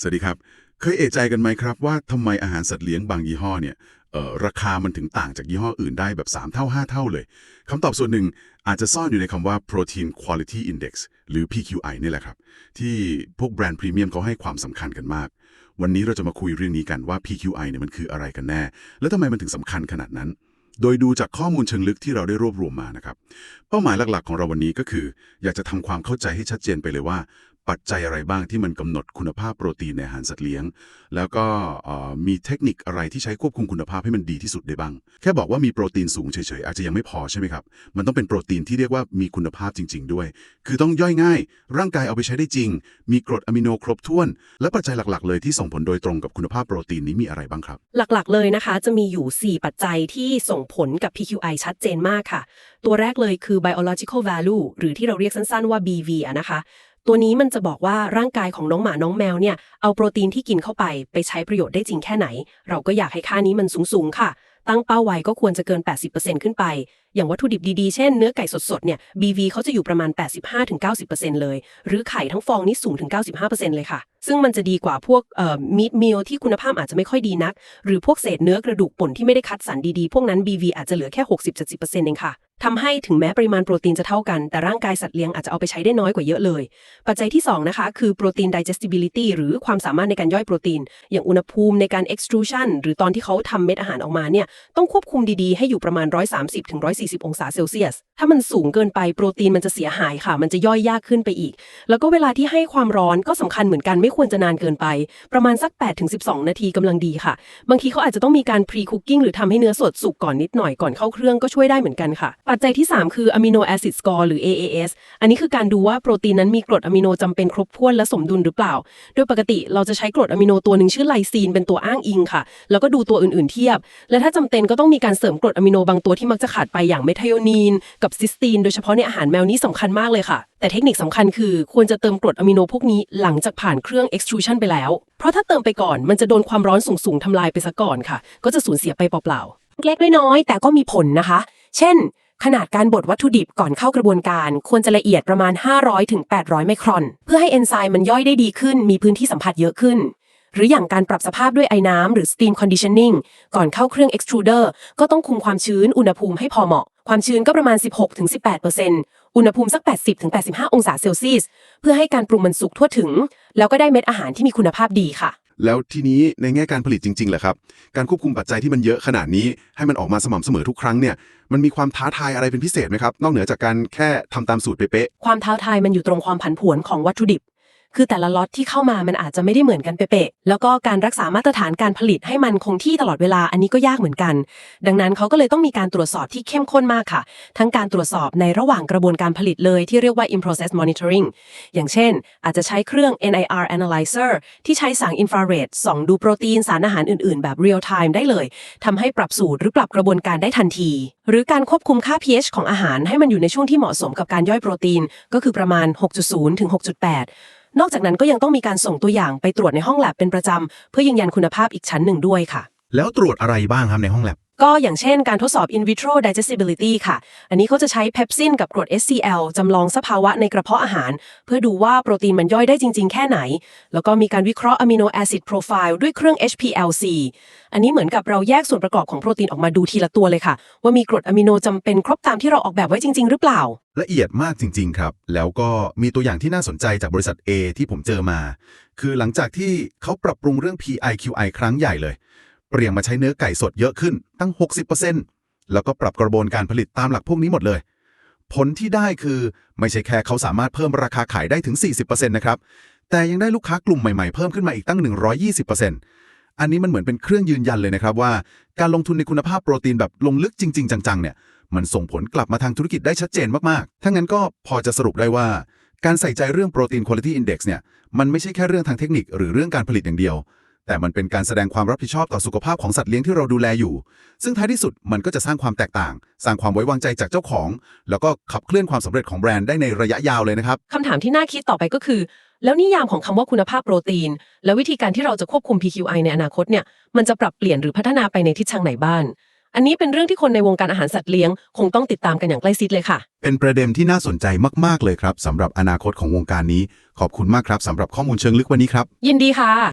สวัสดีครับ เคยเอะใจกันไหมครับว่าทำไมอาหารสัตว์เลี้ยงบางยี่ห้อเนี่ยราคามันถึงต่างจากยี่ห้ออื่นได้แบบ 3 เท่า 5 เท่าเลย คำตอบส่วนหนึ่งอาจจะซ่อนอยู่ในคำว่า Protein Quality Index หรือ PQI นี่แหละครับ ที่พวกแบรนด์พรีเมียมเขาให้ความสำคัญกันมาก วันนี้เราจะมาคุยเรื่องนี้กันว่า PQI เนี่ยมันคืออะไรกันแน่ และทำไมมันถึงสำคัญขนาดนั้น โดยดูจากข้อมูลเชิงลึกที่เราได้รวบรวมมานะครับ เป้าหมายหลักๆ ของเราวันนี้ก็คือ อยากจะทำความเข้าใจให้ชัดเจนไปเลยว่า ปัจจัยอะไรบ้างที่มันกำหนดคุณภาพโปรตีนในอาหารสัตว์เลี้ยง แล้วก็มีเทคนิคอะไรที่ใช้ควบคุมคุณภาพให้มันดีที่สุดได้บ้าง แค่บอกว่ามีโปรตีนสูงเฉยๆ อาจจะยังไม่พอใช่ไหมครับ มันต้องเป็นโปรตีนที่เรียกว่ามีคุณภาพจริง ๆ ด้วย คือต้องย่อยง่าย ร่างกายเอาไปใช้ได้จริง มีกรดอะมิโนครบถ้วน และปัจจัยหลักๆ เลยที่ส่งผลโดยตรงกับคุณภาพโปรตีนนี้มีอะไรบ้างครับ หลักๆ เลยนะคะ จะมีอยู่ 4 ปัจจัยที่ส่งผลกับ PQI ชัดเจนมากค่ะ ตัวแรกเลยคือ biological value หรือที่เราเรียกสั้นๆว่า BV นะคะ ตัวนี้มันจะบอกว่าร่างกายของน้องหมาน้องแมวเนี่ยเอาโปรตีนที่กินเข้าไปไปใช้ประโยชน์ได้จริงแค่ไหน เราก็อยากให้ค่านี้มันสูงๆค่ะ ตั้งเป้าไว้ก็ควรจะเกิน 80%ขึ้นไป อย่างวัตถุดิบดีๆ เช่นเนื้อไก่สดๆเนี่ย BV เขาจะอยู่ประมาณ 85-90%เลย หรือไข่ทั้งฟองนี่สูงถึง 95%เลยค่ะ ซึ่งมันจะดีกว่าพวกเอ่อมีดมิลที่คุณภาพอาจจะไม่ค่อยดีนัก หรือพวกเศษเนื้อกระดูกป่นที่ไม่ได้คัดสรรดีๆ พวกนั้น BV อาจจะเหลือแค่ 60-70%เองค่ะ ทำให้ถึงแม้ปริมาณโปรตีนจะเท่ากัน แต่ร่างกายสัตว์เลี้ยงอาจจะเอาไปใช้ได้น้อยกว่าเยอะเลย ปัจจัยที่ 2 นะคะ คือโปรตีน digestibility หรือความสามารถในการย่อยโปรตีน อย่างอุณหภูมิในการ extrusion หรือตอนที่เขาทำเม็ดอาหารออกมาเนี่ยต้องควบคุมดีๆ ให้อยู่ประมาณ 130-140 องศาเซลเซียส ถ้ามันสูงเกินไปโปรตีนมันจะเสียหายค่ะ มันจะย่อยยากขึ้นไปอีก แล้วก็เวลาที่ให้ความร้อนก็สำคัญเหมือนกันไม่ควรจะนานเกินไป ประมาณสัก 8-12 นาทีกำลังดีค่ะ บางทีเขาอาจจะต้องมีการ pre cooking หรือทำให้เนื้อสดสุกก่อนนิดหน่อยก่อนเข้าเครื่องก็ช่วยได้เหมือนกันค่ะปัจจัยที่ 3 คือ amino acid score หรือ AAS อันนี้คือการดูว่าโปรตีนนั้นมีกรดอะมิโนจำเป็นครบถ้วนและสมดุลหรือเปล่า โดยปกติเราจะใช้กรดอะมิโนตัวหนึ่งชื่อไลซีนเป็นตัวอ้างอิงค่ะ แล้วก็ดูตัวอื่นๆเทียบ และถ้าจำเป็นก็ต้องมีการเสริมกรดอะมิโนบางตัวที่มักจะขาดไปอย่างเมทไทโอนีน กับซิสตีน โดยเฉพาะในอาหารแมวนี้สำคัญมากเลยค่ะแต่เทคนิคสำคัญคือควรจะเติมกรดอะมิโนพวกนี้หลังจากผ่านเครื่อง extrusion ไปแล้ว เพราะถ้าเติมไปก่อนมันจะโดนความร้อนสูงๆทำลายไปซะก่อนค่ะ ก็จะสูญเสียไปเปล่าๆเล็กน้อยแต่ก็มีผลนะคะ เช่น ขนาดการบดวัตถุดิบก่อนเข้ากระบวนการ ควรจะละเอียดประมาณ 500ถึง800 ไมครอน เพื่อให้เอนไซม์มันย่อยได้ดีขึ้น มีพื้นที่สัมผัสเยอะขึ้น หรืออย่างการปรับสภาพด้วยไอ้น้ำหรือ steam conditioning ก่อนเข้าเครื่อง extruder ก็ต้องคุมความชื้นอุณหภูมิให้พอเหมาะ ความชื้นก็ประมาณ 16-18%อุณหภูมิสัก 80-85 องศาเซลเซียส เพื่อให้การปรุงมันสุกทั่วถึง แล้วก็ได้เม็ดอาหารที่มีคุณภาพดีค่ะ แล้วทีนี้ในแง่การผลิตจริงๆแหละครับ การควบคุมปัจจัยที่มันเยอะขนาดนี้ ให้มันออกมาสม่ำเสมอทุกครั้งเนี่ย มันมีความท้าทายอะไรเป็นพิเศษไหมครับ นอกเหนือจากการแค่ทำตามสูตรเป๊ะความท้าทายมันอยู่ตรงความผันผวนของวัตถุดิบ คือแต่ละล็อตที่เข้ามามันอาจจะไม่ได้เหมือนกันเป๊ะๆแล้วก็การรักษามาตรฐานการผลิตให้มันคงที่ตลอดเวลาอันนี้ก็ยากเหมือนกัน ดังนั้นเขาก็เลยต้องมีการตรวจสอบที่เข้มข้นมากค่ะ ทั้งการตรวจสอบในระหว่างกระบวนการผลิตเลยที่เรียกว่า in process monitoring อย่างเช่น อาจจะใช้เครื่อง NIR analyzer ที่ใช้แสงอินฟราเรดส่องดูโปรตีนสารอาหารอื่นๆ แบบ real time ได้เลยทำให้ปรับสูตรหรือปรับกระบวนการได้ทันที หรือการควบคุมค่า pH ของอาหารให้มันอยู่ในช่วงที่เหมาะสมกับการย่อยโปรตีน ก็คือประมาณ 6.0 ถึง 6.8 นอกจากนั้นก็ยังต้องมีการส่งตัวอย่างไปตรวจในห้องแลบเป็นประจำเพื่อยืนยันคุณภาพอีกชั้นหนึ่งด้วยค่ะ แล้วตรวจอะไรบ้างครับในห้องแลบ ก็อย่างเช่นการทดสอบ in vitro digestibility ค่ะ อันนี้เขาจะใช้เพปซินกับกรด HCl จำลองสภาวะในกระเพาะอาหาร เพื่อดูว่าโปรตีนมันย่อยได้จริง ๆ แค่ไหน แล้วก็มีการวิเคราะห์ amino acid profile ด้วยเครื่อง HPLC อันนี้เหมือนกับเราแยกส่วนประกอบของโปรตีนออกมาดูทีละตัวเลยค่ะ ว่ามีกรดอะมิโนจำเป็นครบตามที่เราออกแบบไว้จริง ๆ หรือเปล่า ละเอียดมากจริง ๆ ครับ แล้วก็มีตัวอย่างที่น่าสนใจจากบริษัท A ที่ผมเจอมา คือหลังจากที่เขาปรับปรุงเรื่อง PIQI ครั้งใหญ่เลย เปลี่ยนมาใช้เนื้อไก่สดเยอะขึ้นตั้ง 60%แล้วก็ปรับกระบวนการผลิตตามหลักพวกนี้หมดเลย ผลที่ได้คือไม่ใช่แค่เขาสามารถเพิ่มราคาขายได้ถึง 40%นะครับ แต่ยังได้ลูกค้ากลุ่มใหม่ๆ เพิ่มขึ้นมาอีกตั้ง 120%อันนี้มันเหมือนเป็นเครื่องยืนยันเลยนะครับว่า การลงทุนในคุณภาพโปรตีนแบบลงลึกจริง ๆ จังๆเนี่ยมันส่งผลกลับมาทางธุรกิจได้ชัดเจนมากๆ ถ้างั้นก็พอจะสรุปได้ว่า การใส่ใจเรื่อง Protein Quality Index เนี่ยมันไม่ใช่แค่เรื่องทางเทคนิคหรือเรื่องการผลิตอย่างเดียว แต่มันเป็นการแสดงความรับผิดชอบต่อสุขภาพของสัตว์เลี้ยงที่เราดูแลอยู่ ซึ่งท้ายที่สุดมันก็จะสร้างความแตกต่าง สร้างความไว้วางใจจากเจ้าของ แล้วก็ขับเคลื่อนความสำเร็จของแบรนด์ได้ในระยะยาวเลยนะครับคำถามที่น่าคิดต่อไปก็คือ แล้วนิยามของคำว่าคุณภาพโปรตีน และวิธีการที่เราจะควบคุม PQI ในอนาคตเนี่ยมันจะปรับเปลี่ยนหรือพัฒนาไปในทิศทางไหนบ้างอันนี้เป็นเรื่องที่คนในวงการอาหารสัตว์เลี้ยง คงต้องติดตามกันอย่างใกล้ชิดเลยค่ะ เป็นประเด็นที่น่าสนใจมาก ๆ เลยครับสำหรับอนาคตของวงการนี้ ขอบคุณมากครับสำหรับข้อมูลเชิงลึกวันนี้ครับ ยินดีค่ะ